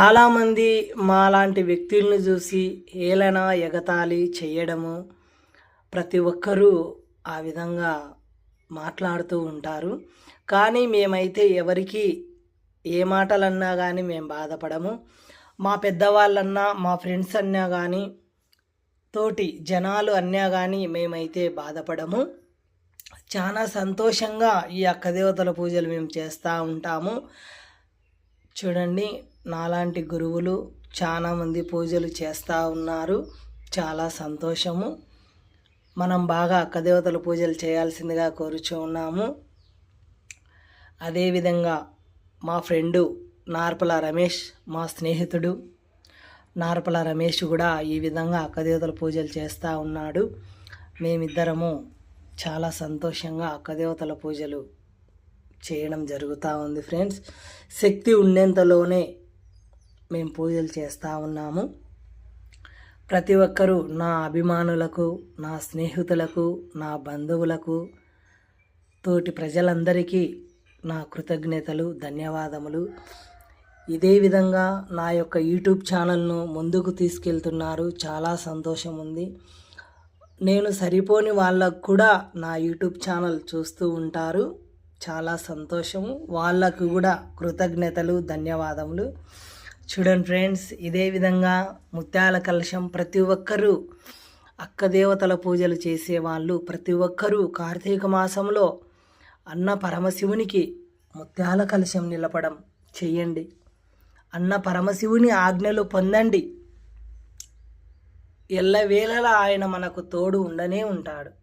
చాలామంది మాలాంటి వ్యక్తులను చూసి ఏలన ఎగతాళి చేయడము ప్రతి ఒక్కరూ ఆ విధంగా మాట్లాడుతూ ఉంటారు. కానీ మేమైతే ఎవరికి ఏ మాటలన్నా కానీ మేము బాధపడము. మా పెద్దవాళ్ళన్నా మా ఫ్రెండ్స్ అన్నా కానీ తోటి జనాలు అన్నా కానీ మేమైతే బాధపడము. చాలా సంతోషంగా ఈ అక్క దేవతల పూజలు మేము చేస్తూ ఉంటాము. చూడండి నాలాంటి గురువులు చాలామంది పూజలు చేస్తూ ఉన్నారు. చాలా సంతోషము. మనం బాగా అక్క దేవతల పూజలు చేయాల్సిందిగా కోరుచూ ఉన్నాము. అదేవిధంగా మా ఫ్రెండు నార్పల రమేష్ మా స్నేహితుడు నార్పల రమేష్ కూడా ఈ విధంగా అక్కదేవతల పూజలు చేస్తూ ఉన్నాడు. మేమిద్దరము చాలా సంతోషంగా అక్కదేవతల పూజలు చేయడం జరుగుతూ ఉంది ఫ్రెండ్స్. శక్తి ఉండేంతలోనే మేము పూజలు చేస్తూ ఉన్నాము. ప్రతి ఒక్కరూ నా అభిమానులకు నా స్నేహితులకు నా బంధువులకు తోటి ప్రజలందరికీ నా కృతజ్ఞతలు ధన్యవాదములు. ఇదే విధంగా నా యొక్క యూట్యూబ్ ఛానల్ను ముందుకు తీసుకెళ్తున్నారు. చాలా సంతోషం ఉంది. నేను సరిపోని వాళ్ళకు కూడా నా యూట్యూబ్ ఛానల్ చూస్తూ ఉంటారు. చాలా సంతోషము. వాళ్ళకు కూడా కృతజ్ఞతలు ధన్యవాదములు. చూడండి ఫ్రెండ్స్ ఇదే విధంగా ముత్యాల కలశం ప్రతి ఒక్కరూ అక్క దేవతల పూజలు చేసేవాళ్ళు ప్రతి ఒక్కరూ కార్తీక మాసంలో అన్న పరమశివునికి ముత్యాల కలశం నిలపడం చెయ్యండి అన్న పరమశివుని ఆజ్ఞలు పొందండి. ఎల్లవేళలా ఆయన మనకు తోడు ఉండనే ఉంటాడు.